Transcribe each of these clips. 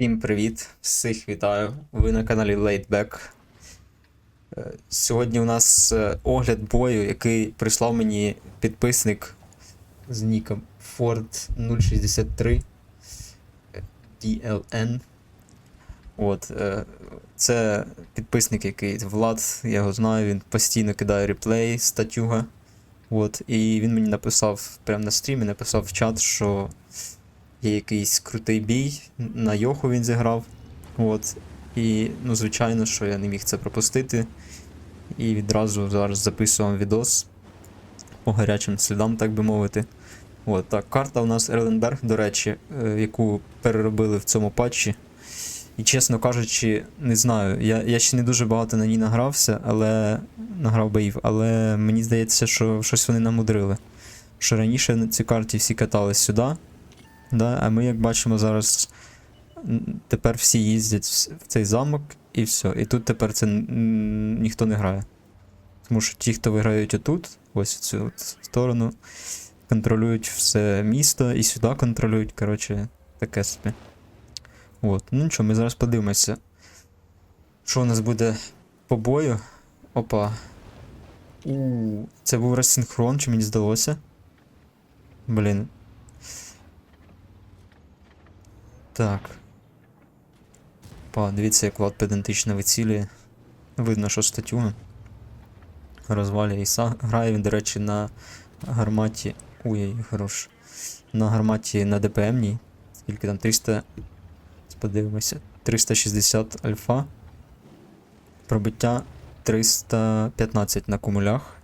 Всім привіт, всіх вітаю. Ви на каналі Laidback. Е, Сьогодні у нас е, огляд бою, який прислав мені підписник з ніком Ford 063 е, DLN. Е, це підписник, який Влад, я його знаю, він постійно кидає реплей, статюга. От, і він мені написав прямо на стрімі, написав в чат, що є якийсь крутий бій, на Йоху він зіграв. От. І, ну, звичайно, що я не міг це пропустити. І відразу зараз записую вам відос по гарячим слідам, так би мовити. От, так, карта у нас Ерленберг, до речі, е, яку переробили в цьому патчі. І чесно кажучи, не знаю. Я, я ще не дуже багато на ній награвся, але награв боїв, але мені здається, що щось вони намудрили. Що раніше на цій карті всі катались сюди. Да, а ми, як бачимо, зараз тепер всі їздять в цей замок і все. І тут тепер це ніхто не грає. Тому що ті, хто виграють отут, ось в цю от сторону, контролюють все місто і сюди контролюють. Коротше, таке собі. От. Ну нічого, ми зараз подивимося. Що у нас буде по бою? Опа. У, це був розсинхрон, чи мені здалося? Блін, Так. Па, дивіться, як Влад педантично вицілює. Видно, що статтю розвалює Іса. Грає він, до речі, на гарматі. Ой, хорош. На гарматі на ДПМній. Скільки там 300. Подивимося. 360 альфа. Пробиття 315 на кумулях.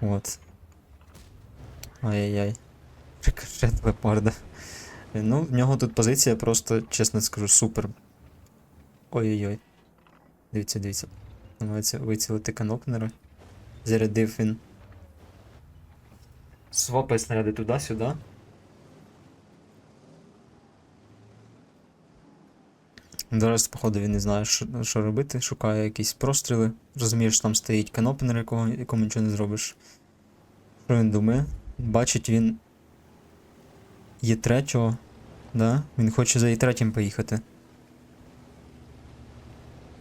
От. Ай-яй-яй. Рикошет лепарда. Ну, в нього тут позиція просто, чесно скажу, супер. Ой-ой-ой. Дивіться, дивіться. Намагається вицілити канопнера. Зарядив він. Свапає снаряди туди-сюди. Зараз, походу, він не знає, що, що робити. Шукає якісь простріли. Розумієш, там стоїть канопнер, якого, якому нічого не зробиш. Що він думає? Бачить він є третього. Да? Він хоче за і третім поїхати.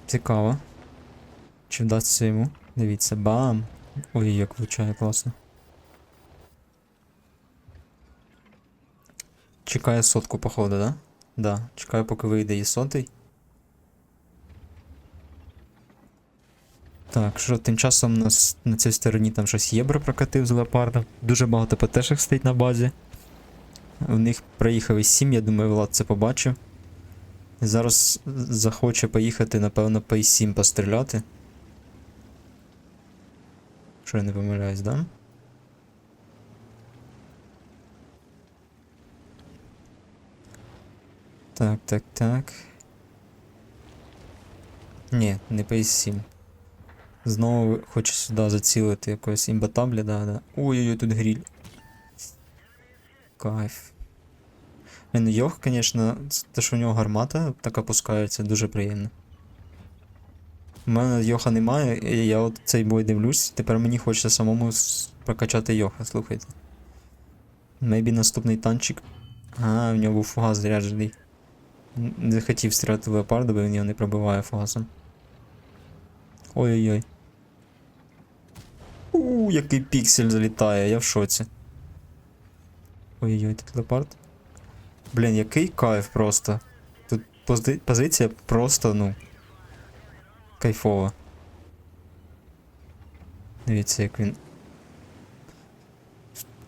Цікаво. Чи вдасться йому? Дивіться, бам! Ой, як влучає класно. Чекає сотку, походу, да? Да. Чекаю, поки вийде і сотий. Так, що тим часом у нас на цій стороні там щось єбро прокатив з леопардом. Дуже багато ПТшек стоїть на базі. У них проїхав із 7, я думаю, Влад це побачив. Зараз захоче поїхати, напевно, по із 7 постріляти. Що я не помиляюсь, да? Так, так, так. Ні, не по із 7. Знову хоче сюди зацілити якогось імбатабля, да, да. Ой-ой-ой, тут гріль. Кайф. Він Йох, звісно, те, що у нього гармата так опускається, дуже приємно. У мене Йоха немає, і я от цей бой дивлюсь, тепер мені хочеться самому прокачати Йоха, слухайте. Мейбі наступний танчик. А, в нього був фугас заряджений. Не хотів стріляти в леопарда, бо він його не пробиває фугасом. Ой-ой-ой. У, який піксель залітає, я в шоці. Ой-ой-ой, тут. Блін, який кайф просто. Тут пози- позиція просто, ну. Кайфова. Дивіться, як він.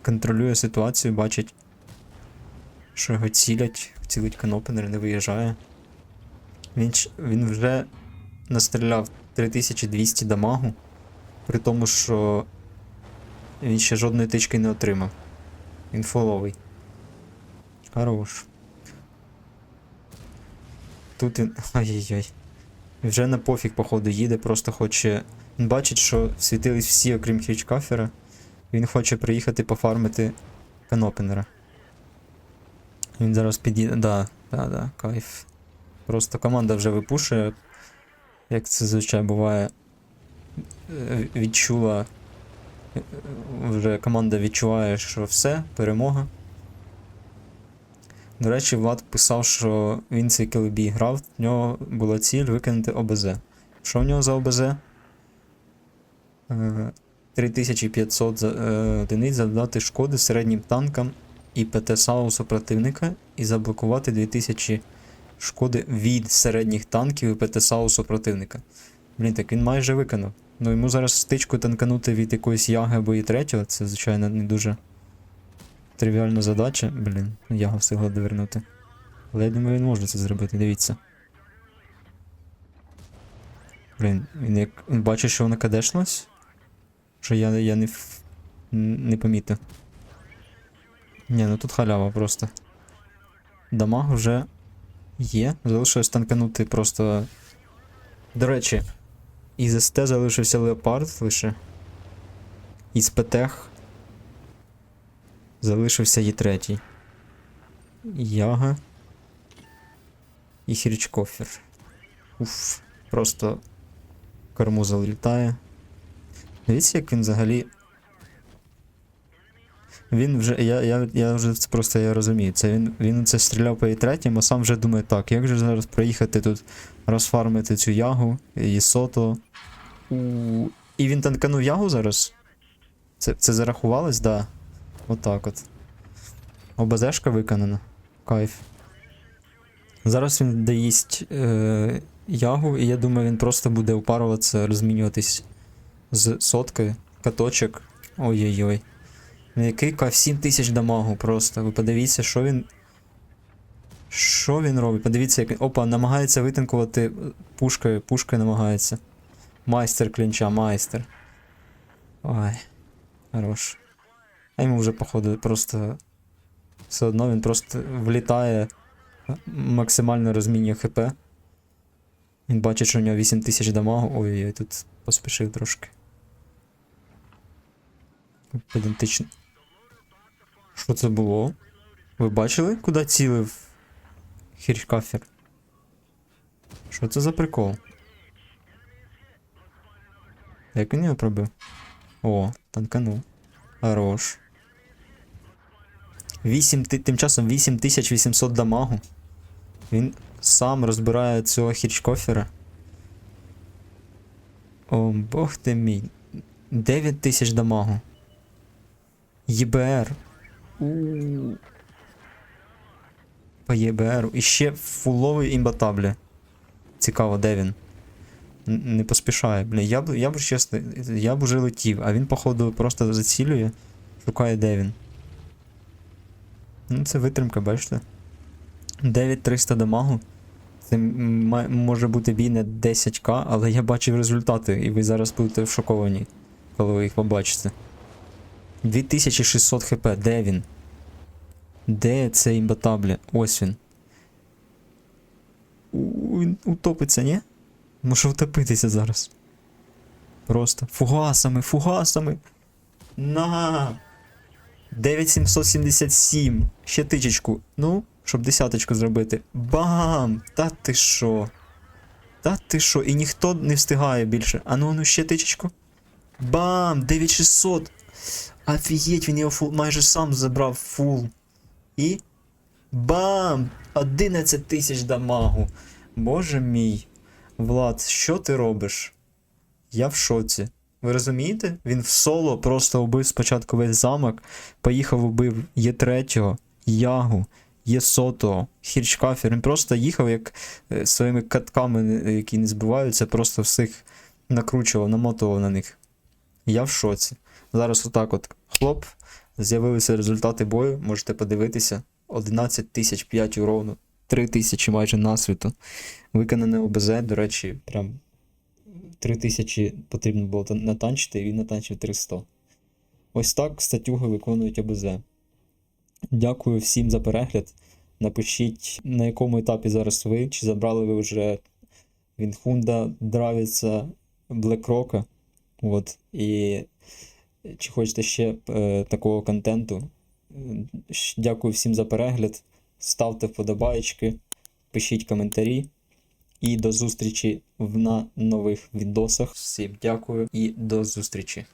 Контролює ситуацію, бачить, що його цілять, цілить канопенер, не виїжджає. Він, він вже настріляв 3200 дамагу, при тому, що він ще жодної тички не отримав. Він фоловий. Хорош. Тут він. Ай-яй-яй. Вже на пофіг, походу, їде, просто хоче. Він бачить, що світились всі, окрім Хічкафера. Він хоче приїхати пофармити канопенера. Він зараз під'їде. Да, да, да, кайф. Просто команда вже випушує. Як це звичайно буває. е, Відчула. Е, Вже команда відчуває, що все, перемога. До речі, Влад писав, що він цей кілебій грав, в нього була ціль викинути ОБЗ. Що в нього за ОБЗ? Е, 3500 е, одиниць завдати шкоди середнім танкам і ПТ-САУ у супротивника і заблокувати 2000 шкоди від середніх танків і ПТ-САУ супротивника. Блін, так він майже виконав. Ну йому зараз стичку танканути від якоїсь яги або і третього, це, звичайно, не дуже тривіальна задача. Блін, яга встигла довернути. Але я думаю, він може це зробити, дивіться. Блін, він як. Він бачить, що вона кадешнулась? Що я, я не, не помітив. Ні, ну тут халява просто. Дамаг вже є. Залишилось танканути просто. До речі, із СТ залишився леопард лише. Із ПТХ залишився є третій. Яга. І Хірчкофер. Уф, просто корму залітає. Дивіться, як він взагалі. Він вже. Я, я, я вже це просто я розумію. Це він, він це стріляв по і а сам вже думає, так, як же зараз проїхати тут, розфармити цю ягу, і сото. У... І він танканув ягу зараз? Це, це зарахувалось, да. Отак от. ОБЗшка виконана. Кайф. Зараз він доїсть е, ягу, і я думаю, він просто буде упаруватися, розмінюватись з соткою, каточок. Ой-ой-ой. Ну який кайф 7 тисяч дамагу просто. Ви подивіться, що він. Що він робить? Подивіться, як він. Опа, намагається витанкувати пушкою, пушкою намагається. Майстер клінча, майстер. Ой. Хорош. А йому вже, походу, просто. Все одно він просто влітає, максимально розмінює ХП. Він бачить, що у нього 8000 дамагу. Ой-ой-ой, тут поспішив трошки. Педантично. Що це було? Ви бачили, куди цілив Хірчкафер? Що це за прикол? Як він його пробив? О, танканув. Хорош. 8, тим часом 8800 дамагу. Він сам розбирає цього хірчкофера. О, бог ти мій. 9000 дамагу. ЄБР. У. По ЄБР. І ще фуловий імбатаблі. Цікаво, де він? Не поспішає. Бля, я б, я б чесно, я б уже летів, а він, походу, просто зацілює, шукає, де він. Ну, це витримка, бачите? 9300 дамагу. Це може бути бій на 10к, але я бачив результати, і ви зараз будете шоковані, коли ви їх побачите. 2600 хп, де він? Де цей імбатаблі? Ось він. Він утопиться, ні? Може втопитися зараз. Просто. Фугасами, фугасами. На. 9777. Ще тичечку. Ну, щоб десяточку зробити. Бам! Та ти що? Та ти що? І ніхто не встигає більше. А ну, ну ще тичечку. Бам! 9600. Офігеть, він його фул, майже сам забрав фул. І. Бам! 11 тисяч дамагу. Боже мій. Влад, що ти робиш? Я в шоці. Ви розумієте? Він в соло просто убив спочатку весь замок, поїхав убив Є3, Ягу, Є100, Хірчкафер. Він просто їхав як е, своїми катками, е, які не збиваються, просто всіх накручував, намотував на них. Я в шоці. Зараз отак от хлоп, з'явилися результати бою, можете подивитися. 11 тисяч 5 урону, 3 тисячі майже насвіту. Виконане ОБЗ, до речі, прям 3 тисячі потрібно було натанчити, і він натанчив 300. Ось так статюги виконують ОБЗ. Дякую всім за перегляд. Напишіть, на якому етапі зараз ви, чи забрали ви вже Вінхунда, Дравіца, Блекрока. От, і чи хочете ще е, такого контенту. Е, Дякую всім за перегляд. Ставте вподобаєчки, пишіть коментарі. І до зустрічі в на нових відосах. Всім дякую і до зустрічі.